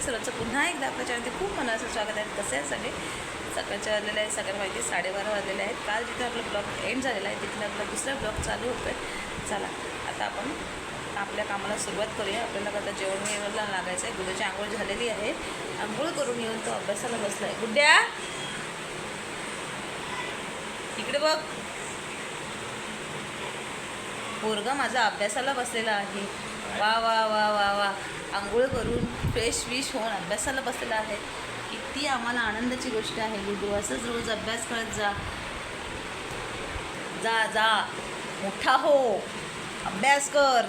तुमच्या सर्वांचं पुन्हा एकदा आपल्या चॅनलमध्ये खूप मनाचं स्वागत आहे. कसे आहे सगळे सकाळच्या वाजलेले आहे सकाळी माहिती साडेबारा वाजलेले आहेत. काल जिथे आपला ब्लॉग एंड झालेला आहे तिथून आपला दुसरा ब्लॉग चालू होतो आहे चला आता आपण आपल्या कामाला सुरुवात करूया. आपल्याला आता जेवण जेवणला लागायचं आहे. गुड्याची आंघोळ झालेली आहे. आंघोळ करून येऊन तो अभ्यासाला बसला आहे गुड्ड्या इकडे बघ. पोरगा माझा अभ्यासाला बसलेला आहे. वा वा वा वा वा. आंघोळ करून फ्रेश विश होऊन अभ्यासाला बसलेला आहे. किती आम्हाला आनंदाची गोष्ट आहे गुरु. असंच रोज अभ्यास करत जा. जा जा. मोठा हो. अभ्यास कर.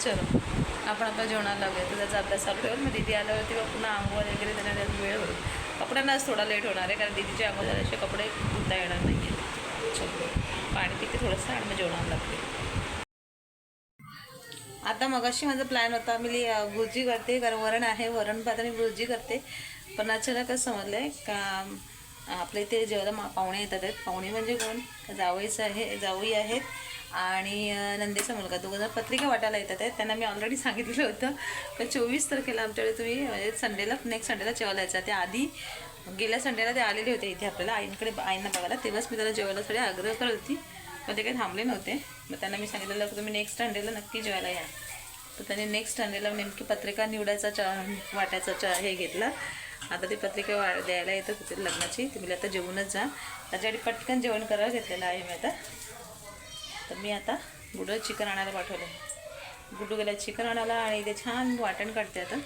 चलो. आपण आपल्या जेवणाला लागूया तर त्याचा अभ्यास चालू ठेवून मग दिदी आल्यावरती मग पुन्हा आंघोळ वगैरे त्यांना त्यात वेळ होईल. कपड्यांनाच थोडा लेट होणार आहे कारण दिदीच्या आंघोळ झाल्याशिवाय कपडे धुता येणार नाही आहेत चलो. पाणी पिते थोडंसं आणि मग जेवणाला लागते आता मगाशी माझा प्लॅन होता मी भुर्जी करते कारण वरण आहे वरण भात आणि भुर्जी करते. पण अचानक समजलं आहे का आपल्या इथे जेवायला पाहुणे येतात आहेत. पाहुणे म्हणजे कोण? जावईचं आहे जावई आहेत. आणि नंदेचा मुलगा. दोघं जण पत्रिका वाटायला येतात आहेत. त्यांना मी ऑलरेडी सांगितलेलं होतं. का चोवीस तारखेला आमच्याकडे तुम्ही म्हणजे संडेला नेक्स्ट संडेला जेवायला यायचं त्या आधी गेल्या संडेला ते आलेले होते इथे आपल्याला. आईंकडे आईंना बघायला. तेव्हाच मी त्याला जेवायला थोडी आग्रह करत होती. पण ते काही थांबले नव्हते. मग त्यांना मी सांगितलेलं की तुम्ही नेक्स्ट संडेला नक्की जेवायला या. तर त्यांनी नेक्स्ट संडेला नेमकी पत्रिका निवडायचा चा वाटायचा चा हे घेतला. आता ती पत्रिका वा द्यायला येतं तिथे लग्नाची. तुम्ही आता जेवूनच जा. त्याच्यासाठी पटकन जेवण करायला घेतलेलं आहे मी आता. तर मी आता गुडं चिकन आणायला पाठवलं गुडू गेला चिकन आणायला आणि ते छान वाटण काढते आता.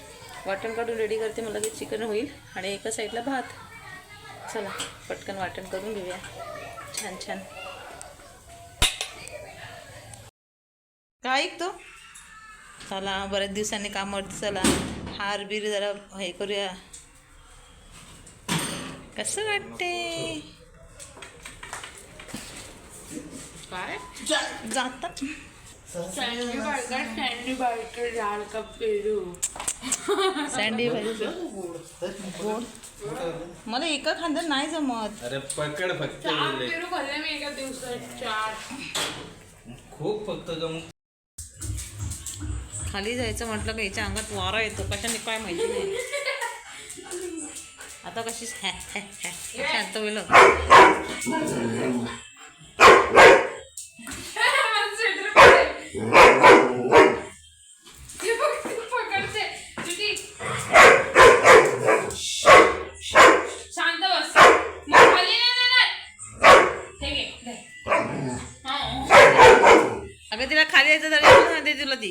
वाटण काढून रेडी करते मला लगेच चिकन होईल. आणि एका साईडला भात. चला पटकन वाटण करून घेऊया. छान छान. काय ऐकतो चला बऱ्याच दिवसांनी कामावरती चला. हार बीर जरा हे करूया. कसं वाटते? काय? जातात. सँडी गोड मला एका खांद्यात नाही जमत. अरे पकड फक्त चार गेले. पेरू खाल्ले मी एका दिवसात चार. खूप फक्त जमू. खाली जायचं म्हटलं का याच्या अंगात वारा येतो? कशाने काय माहिती नाही. आता कशी शांत होईल शांत बस मग खाली नाही येणार. हे घे, घे. हा. अगं तिला खाली यायचं तरी सांगते तुला ती.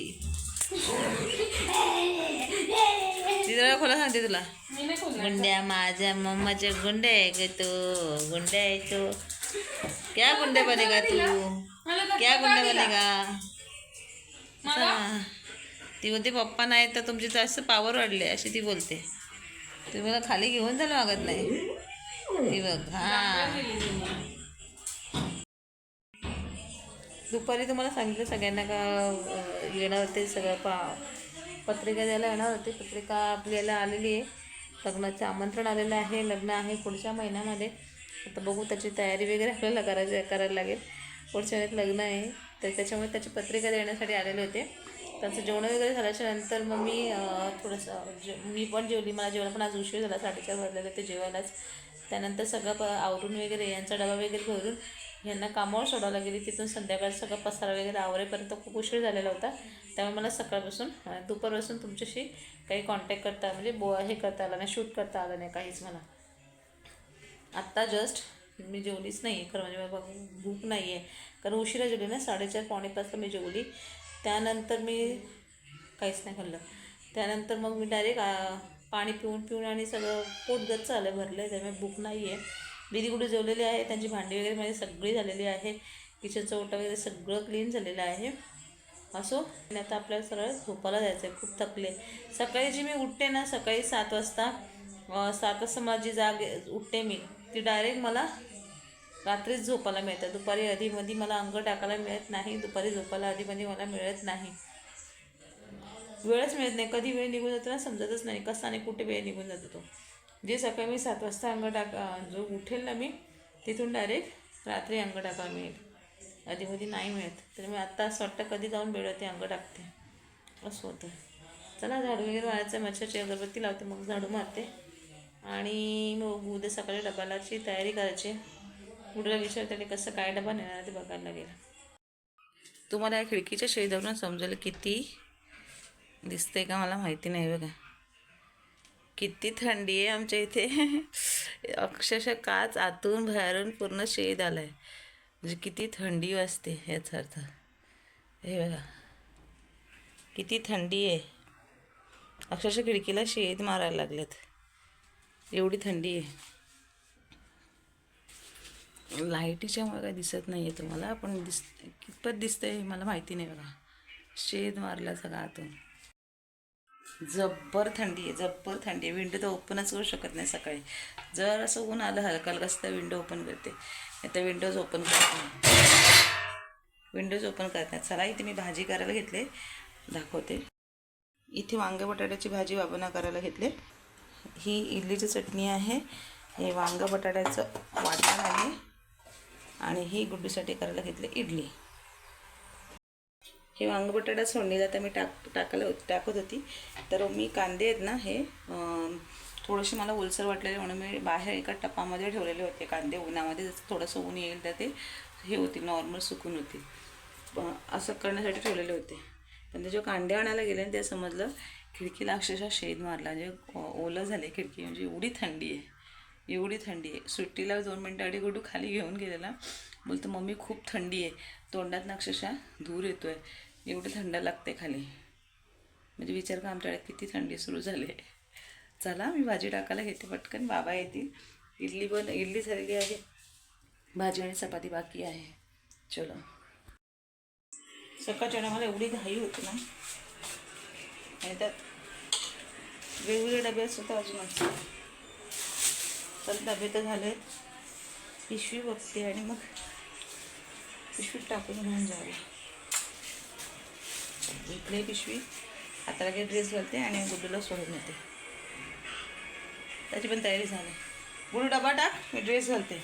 ती जरा खोला सांगते तुला. गुंड्या माझ्या मम्माच्या गुंड्या आहे ग तू गुंड्या आहे तू. क्या गुंड्या बनेगा तू? क्या गुंड्या. बनेगा. ती बोलते पप्पा नाही तर तुमची जास्त पावर वाढली अशी ती बोलते. तुम्ही मला खाली घेऊन जायला मागत नाही. ती बघ हा. दुपारी तुम्हाला सांगितलं सगळ्यांना का येणार होते सगळं पा पत्रिका द्यायला येणार होते. पत्रिका आपल्याला आलेली आहे. लग्नाचं आमंत्रण आलेलं आहे. लग्न आहे पुढच्या महिन्यामध्ये. आता बघू त्याची तयारी वगैरे आपल्याला करायची करायला लागेल. पुढच्या महिन्यात लग्न आहे. तर त्याच्यामुळे त्याची पत्रिका देण्यासाठी आलेले होते. त्यांचं जेवण वगैरे झाल्याच्यानंतर मग मी थोडंसं जे मी पण जेवली. मला जेवण पण आज उशीर झाला. साडेचार वाजलेलं ते जेवायलाच. त्यानंतर सगळं प आवरून वगैरे यांचा डबा वगैरे भरून यांना कामावर सोडायला गेली. तिथून संध्याकाळ सगळं पसारा वगैरे आवरेपर्यंत खूप उशीर झालेला होता. त्यामुळे मला सकाळपासून दुपारपासून तुमच्याशी काही कॉन्टॅक्ट करता म्हणजे बो हे करता आलं नाही शूट करता आलं नाही काहीच मला. आत्ता जस्ट मी जेवलीच नाही आहे खरं म्हणजे मला भूक नाही आहे कारण उशिरा जेवली ना साडेचार पावणे मी जेवली. त्यानंतर मी काहीच नाही खाल्लं. त्यानंतर मग मी डायरेक्ट पाणी पिऊन पिऊन आणि सगळं पोट गच्च आलं भरलं आहे त्यामुळे भूक नाही आहे दिदी कुठे जेवलेली आहे त्यांची भांडी वगैरे माझी सगळी झालेली आहे. किचनचं ओटा वगैरे सगळं क्लीन झालेलं आहे. असो. आणि आता आपल्याला सरळ झोपायला जायचं आहे खूप थकले. सकाळी जी मी उठते ना सकाळी सात वाजता सात वाजता माझी जाग उठते मी ती डायरेक्ट मला रात्रीच झोपायला मिळतं. दुपारी आधीमध्ये मला अंग टाकायला मिळत नाही दुपारी झोपायला आधीमध्ये मला मिळत नाही. वेळच मिळत नाही. कधी वेळ निघून जातो ना समजतच नाही कसा आणि कुठे वेळ निघून जातो तो. जे सकाळी मी सात वाजता अंग टाका जो उठेल ना मी तिथून डायरेक्ट रात्री अंग टाका मिळेल आधीमध्ये नाही मिळत. तर मी आत्ता असं वाटतं कधी जाऊन बेडवरती अंग टाकते. असं होतं. चला झाडू वगैरे मारायचं. मच्छरची अगरबत्ती लावते मग झाडू मारते. आणि मग उद्या सकाळी डब्यालाची तयारी करायची. उद्याला विचारते कसं काय डबा नेणार ते बघायला लागेल. तुम्हाला या खिडकीच्या शेजारून समजेल किती दिसते का मला माहिती नाही बघा. किती थंडी आहे आमच्या इथे. अक्षरशः काच आतून बाहेरून पूर्ण शेद आला आहे म्हणजे किती थंडी वाजते याचा अर्थ. हे बघा. किती थंडी आहे. अक्षरशः खिडकीला शेद मारायला लागलेत. एवढी थंडी आहे. लाईटीच्यामुळे काय दिसत नाही आहे तुम्हाला पण दिस कितपत दिसतंय आहे मला माहिती नाही बघा. शेद मारला सगळा आतून. जब्बर थंडी आहे जब्बर थंडी आहे. विंडो तर ओपनच करू शकत नाही सकाळी. जर असं ऊन आलं हलका हलका तर विंडो ओपन करते. नाही तर विंडोज ओपन करत नाही. विंडोज ओपन करत नाही. चला इथे मी भाजी करायला घेतले. दाखवते. इथे वांगे बटाट्याची भाजी वाबना करायला घेतले. ही इडलीची चटणी आहे. हे वांगा बटाट्याचं वाटण आहे. आणि ही गुड्डूसाठी करायला घेतले इडली. हे वांग बटाटा सोडणीला तर मी टाक टाकायला टाकत होती. तर मी कांदे आहेत ना हे थोडेसे मला ओलसर वाटलेले म्हणून मी बाहेर एका टपामध्ये ठेवलेले होते कांदे. उन्हामध्ये जसं थोडंसं ऊन येईल तर ते हे होती नॉर्मल सुकून होती. असं करण्यासाठी ठेवलेले होते. पण ते जेव्हा कांदे आणायला गेले ते समजलं खिडकीला अक्षरशः शेद मारला. म्हणजे ओलं झाले खिडकी म्हणजे एवढी थंडी आहे. एवढी थंडी आहे. सुट्टीला दोन मिनटं आधी गुडू खाली घेऊन गेलेला. बोलतो मम्मी खूप थंडी आहे. तोंडातनं अक्षरशः धूर येतो आहे एवढी थंड लागते खाली. म्हणजे विचार का आमच्याकडे किती थंडी सुरू झाली. आहे चला मी भाजी टाकायला घेते पटकन. बाबा येतील. इडली पण इडली झालेली आहे. भाजी आणि चपाती बाकी आहे. चलो. सकाळच्या वेळेला मला एवढी घाई होती ना. आणि त्यात वेगवेगळे डबे असतात अजूनच तर डबे तर झाले पिशवी बघते आणि मग पिशवीत टाकून घेऊन जावे इकडे पिशवी आता लगेच ड्रेस घालते आणि गुड्डूला सोडून येते. त्याची पण तयारी झाली. गुडू डबा टाक मी ड्रेस घालते.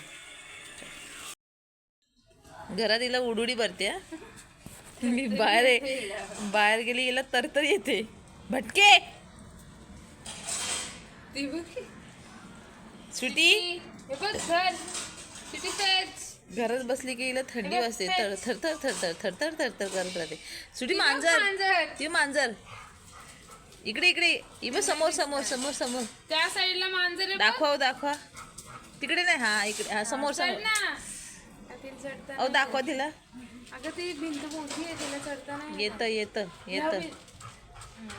घरात हिला उडुडी भरते हा. मी बाहेर आहे बाहेर गेली हिला तरतर येते. भटके! सुटी? घरात बसली की हिला थंडी वाजते तर थरथर थरथर थरथर थरथर करत राहते. सुटी मांजर. मांजर. ती मांजर. इकडे इकडे. इब समोर समोर समोर समोर. त्या साईडला मांजर. दाखवा दाखवा. तिकडे नाही हा इकडे. हा समोर समोर. अहो दाखवा तिला. अगं ती भिंत मोठी आहे तिला चढता नाही येतं येतं येतं.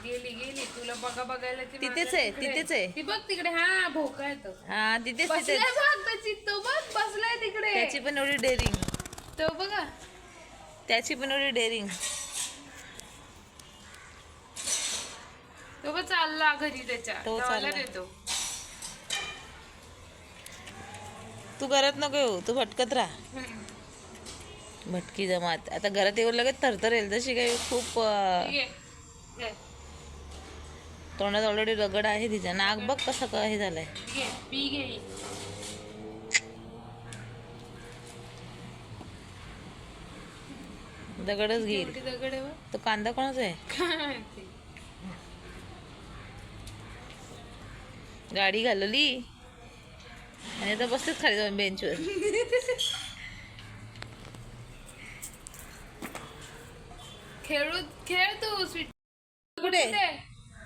गेली गेली तुला बघा बघायला ती तिथेच आहे. तिथेच आहे. ती बघ तिकडे हा भोका येतो हा तिथेच बसलाय तिथेच बघ त्याची तो बघ बसलाय तिकडे त्याची पण एवढी डेअरिंग तो बघा त्याची पण एवढी डेअरिंग तो बघ चालला घरी त्याच्या तो चालला. देतो तू घरात नको येऊ तू भटकत राहा. भटकी जमात आता घरात येऊ लगेच थरथर येईल तशी काही खूप अं, ये. ये. तोंडात ऑलरेडी रगड आहे तिच्या नाक बघ कसं क- हे झालंय. दगडच घेईल. तो कांदा कोणाचा आहे? काय. गाडी घालवली. आणि आता बसतेच खाली जाऊन बेंचवर खेळू खेळ तू स्वीट. कुठे?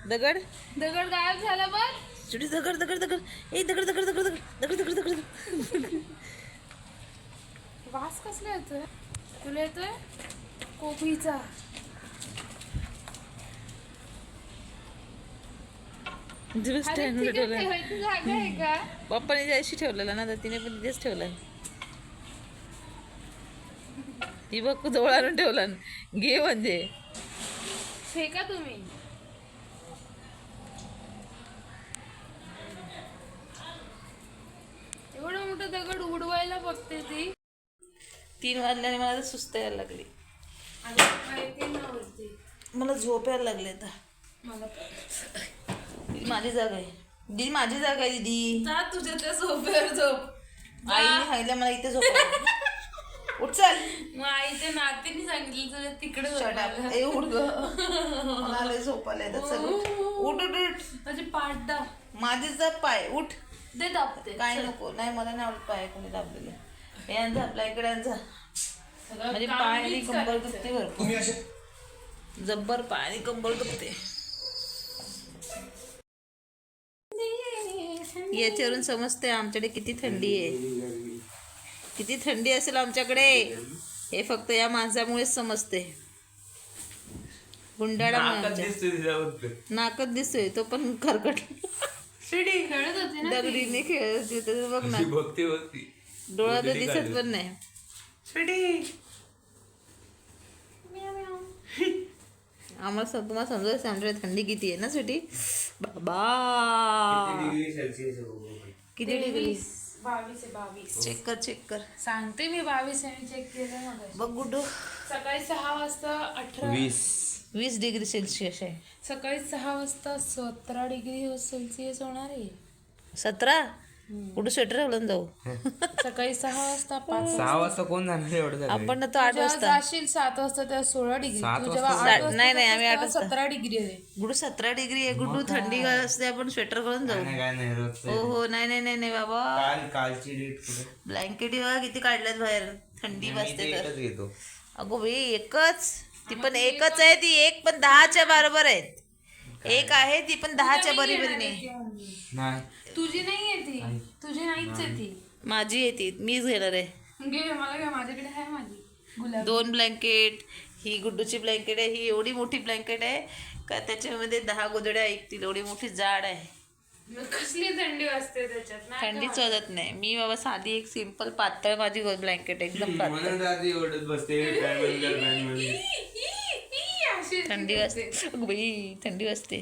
दगड? दगड गायब झाला बघ. सुटी दगड दगड दगड. ए दगड दगड दगड दगड दगड दगड दगड. वास कसला येतोय? तुला येतोय? कोबीचा. का? पप्पाने ज्याशी ठेवलेला ना तर तिने पण तिथेच ठेवलं ती बघ जवळ आणून ठेवला. घे म्हणजे. फेका तुम्ही. मोठं दगड उडवायला बघते ती. तीन वाजल्याने मला सुस्त यायला लागली. मला झोप यायला लागली आता. मला माझी जागा आहे. दीदी माझी जागा आहे दीदी. तुझ्या त्या सोफ्यावर झोप. आईने हायला मला इथे झोप उठ चल. मग आईच्या नातीने सांगितलं तुला तिकडे उठ ग. झोपायला येतात सगळं उठ. उठ उठ माझे पाठ दाब. माझे जप पाय उठ. दे दाबते. काय नको नाही मला नाही आवडत पाय कोणी दाबलेले. आणजा आपल्या इकडे म्हणजे पाय आणि कंबर. दुखते भरपूर जब्बर पाय आणि कंबर दुखते. याच्यावरून समजते आमच्याकडे किती थंडी आहे. किती थंडी असेल आमच्याकडे. हे फक्त या माणसामुळेच समजते तिच्यावर. नाकच दिसतोय तो पण खरकट शिडी खेळत होती ना दगडीने खेळत होती तर बघ ना. ती बघते होती डोळा तर दिसत पण नाही. आम्हाला सम- तुम्हाला समजायचं आमच्याकडे थंडी किती आहे ना सुटी बाबा. किती डिग्री बावीस आहे बावीस. चेक कर चेक कर. सांगते मी बावीस आहे मी चेक केलं मग बघ गुड्डू सकाळी सहा वाजता अठरा वीस. डिग्री सेल्सिअस आहे. सकाळी सहा वाजता सतरा डिग्री सेल्सिअस होणार आहे. सतरा? कुठं स्वेटर घालून जाऊ? सकाळी सहा वाजता पाच सहा वाजता कोण जाणार एवढं? आपण ना तो आठ जेव्हा वाजता. जाशील सात वाजता तेव्हा सोळा डिग्री. सात तू जेव्हा वाजता आठ वाजता नाही, नाही, आम्ही आठ तेव्हा वाजता. सतरा डिग्री आहे. गुडू सतरा डिग्री आहे? गुड्डू थंडी असते आपण स्वेटर घालून जाऊ. नाही काय नाही रोजचं हो हो नाही नाही नाही नाही बाबा. काल कालची डेट कुठे? ब्लँकेट बघा किती काढल्यात बाहेर. थंडी मी वाजते ते तर. एकच घेतो. अगो बाई एकच? ती पण एकच आहे ती एक पण दहाच्या बरोबर आहेत. एक आहे ती पण दहाच्या बरोबरीने. नाही. तुझी नाही आहे ती. तुझी नाहीच आहे ती. माझी आहे ती. मीच घेणार आहे. घे मला काय माझ्याकडे आहे माझी. गुलाब. दोन ब्लँकेट. ही गुड्डूची ब्लँकेट आहे. ही एवढी मोठी ब्लँकेट आहे का त्याच्यामध्ये दहा गोदड्या ऐकतील. एवढी मोठी जाड आहे. कसली थंडी वाजते त्याच्यात? नाही थंडीच वाजत नाही. मी बाबा साधी एक सिंपल पातळ माझी ब्लँकेट एकदम पातळ म्हणून आधी ओढत बसते. फॅन बंद कर फॅन बंद कर. ई, ई, ई, अशी थंडी वाजते. अगं बाई थंडी वाजते.